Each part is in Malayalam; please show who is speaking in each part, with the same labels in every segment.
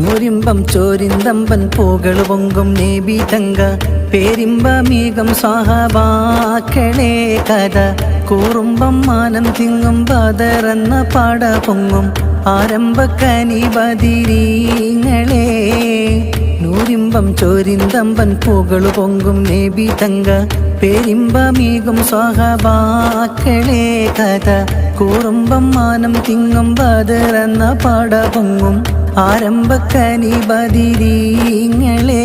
Speaker 1: നൂരിമ്പം ചോരിന്തമ്പൻ പൂകൾ പൊങ്കും നേബി തങ്ക. പേരിമ്പമീകം സ്വാഹവാക്കളേ കഥ. കൂറുമ്പം മാനം തിങ്ങും ബദറെന്ന പാട പൊങ്ങും. ആരംഭക്കനി ബതിരീങ്ങളേ നൂരിമ്പം ചോരിന്തമ്പൻ പൂകൾ പൊങ്കും നേബി തങ്ക. പേരിമ്പമീകും സ്വാഹവാക്കളേ കഥ. കൂറുമ്പം മാനം തിങ്ങും ബദറെന്ന പാട പൊങ്ങും. ആരംഭക്കനി ബദിരീങ്ങളെ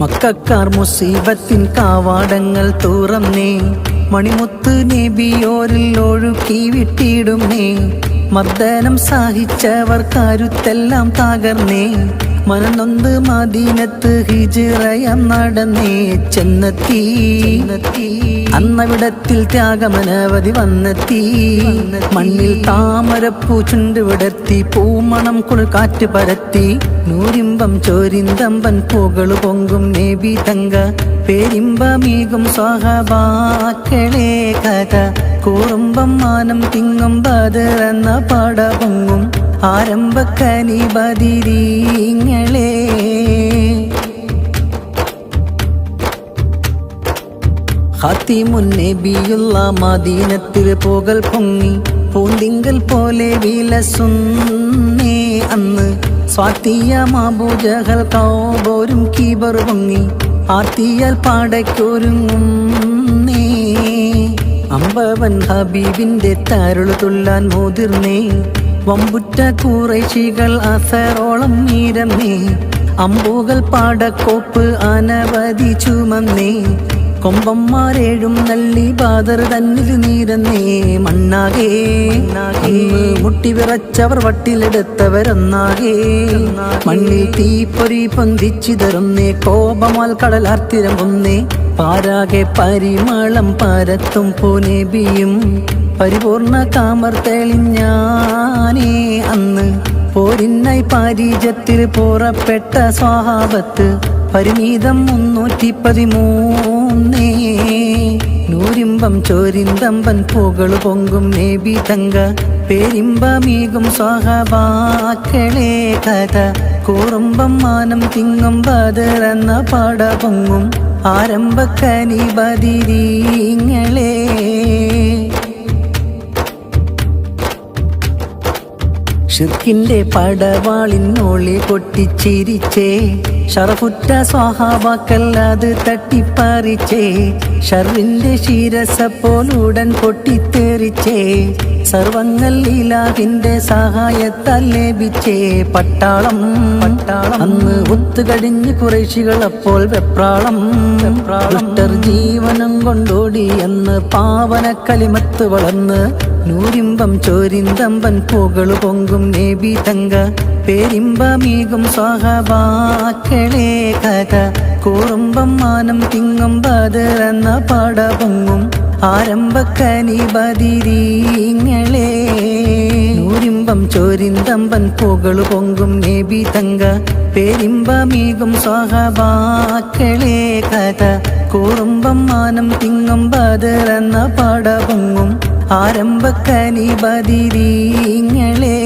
Speaker 1: മക്കാർ മുസീബത്തിൻ കാവാടങ്ങൾ തുറന്നേ മണിമുത്ത് നബിയോരിൽ ഒഴുക്കി വിട്ടിടുന്നേ മർദ്ദനം സഹിച്ചവർ കരുത്തെല്ലാം തകർന്നേ മനനൊന്ത് മദീനത്ത് ഹിജിറയം നടന്നേ ചെന്നെത്തി. അന്നവിടത്തിൽ ത്യാഗമനവധി വന്നെത്തി. മണ്ണിൽ താമരപ്പൂ ചുണ്ട് വിടർത്തി പൂമണം കാറ്റ് പരത്തി. നൂരിമ്പം ചോരിന്തമ്പൻ പൂകൾ പൊങ്കും നേബി തങ്ക. പേരിമ്പമീകും സ്വഹബാക്കളേ കഥ. കൂറുമ്പം മാനം തിങ്ങും പാട പൊങ്ങും. ആരംഭക്കനി ബദിരീങ്ങളെ ഹത്തിമുന്നബിയുള്ള മദീനത്തിൽ പോകൽ പൊങ്ങി പൂന്തിങ്കൽ പോലെ വിലസുന്നേ. അന്ന് സ്വാത്തിയ മാബൂജകൾ കൗബോരും കീബർ പൊങ്ങി ആർത്തിയാൽ പാടയ്ക്കൊരുങ്ങുന്നേ. അമ്പവൻ ഹബീബിന്റെ തരുളു തുള്ളാൻ മുതിർന്നേ. വമ്പുറ്റ കൂറൈശികൾ അസറോളം നീരന്നേ. അമ്പുകൾ പാടക്കോപ്പ് അനവധി ചുമന്നേ. കൊമ്പന്മാരേഴും നല്ലി ബാദർ തന്നിൽ നീരന്നേ. മണ്ണാകേ മുട്ടി വിറച്ചവർ വട്ടിലെടുത്തവരൊന്നാകേ. മണ്ണിൽ തീപ്പൊരി പൊന്തിച്ചിതറുന്നേ. കോപമാൽ കടലാർത്തിരമ്പുന്നേ. പാരാകെ പരിമളം പരത്തും പൂനബിയും പരിപൂർണ കാമർ തെളിഞ്ഞാനേ അന്ന് പോരിന്നായി പാരീജത്തിൽ പുറപ്പെട്ട സ്വാഹാബത്ത് പരിമീതം മുന്നൂറ്റി പതിമൂന്നേ നൂരിമ്പം ചോരിന്തമ്പൻ പൂകൾ പൊങ്കും നേബി തങ്ക പേരിമ്പമീകും സ്വഹബാക്കളെ കഥ. കൂറുമ്പം മാനം തിങ്ങും ബദറെന്ന പാട പൊങ്ങും ആരംഭക്കനി ബദിരീങ്ങളെ ഷിർക്കിന്റെ പടവാളിനോളി പൊട്ടിച്ചിരിച്ചേ. ഷറഫുറ്റ സ്വഹാവാക്കല്ലാത് തട്ടിപ്പറിച്ചേ. ഷർവിന്റെ ശിരസപ്പോലുടൻ പൊട്ടിത്തെറിച്ചേ. സർവങ്ങൾ ലീലാവിന്റെ സഹായത്താൽ ലഭിച്ചേ. പട്ടാളം പട്ടാളം. അന്ന് ഒത്തുകടിഞ്ഞ് കുറേശികൾ അപ്പോൾ വെപ്രാളം. വെപ്രാളം ജീവനം കൊണ്ടോടി എന്ന് പാവന കലിമത്ത് വളർന്ന് നൂരിമ്പം ചോരിന്തമ്പൻ പൂകളു പൊങ്കും നേബി തങ്ക. പേരിമ്പമീകും സ്വാഹവാക്കളേ കഥ. കൂറുമ്പം മാനം തിങ്ങും ബദറെന്ന പാട പൊങ്ങും. ആരംഭക്കനി ബദിരീങ്ങളെ നൂരിമ്പം ചോരിന്തമ്പൻ പൂകളു പൊങ്കും നേബി തങ്ക. പേരിമ്പമീകും സ്വാഹവാക്കളേ കഥ. കൂറുമ്പം മാനം തിങ്ങും ബദറെന്ന പാട പൊങ്ങും. ആരംഭക്കനി ബദിരീങ്ങളെ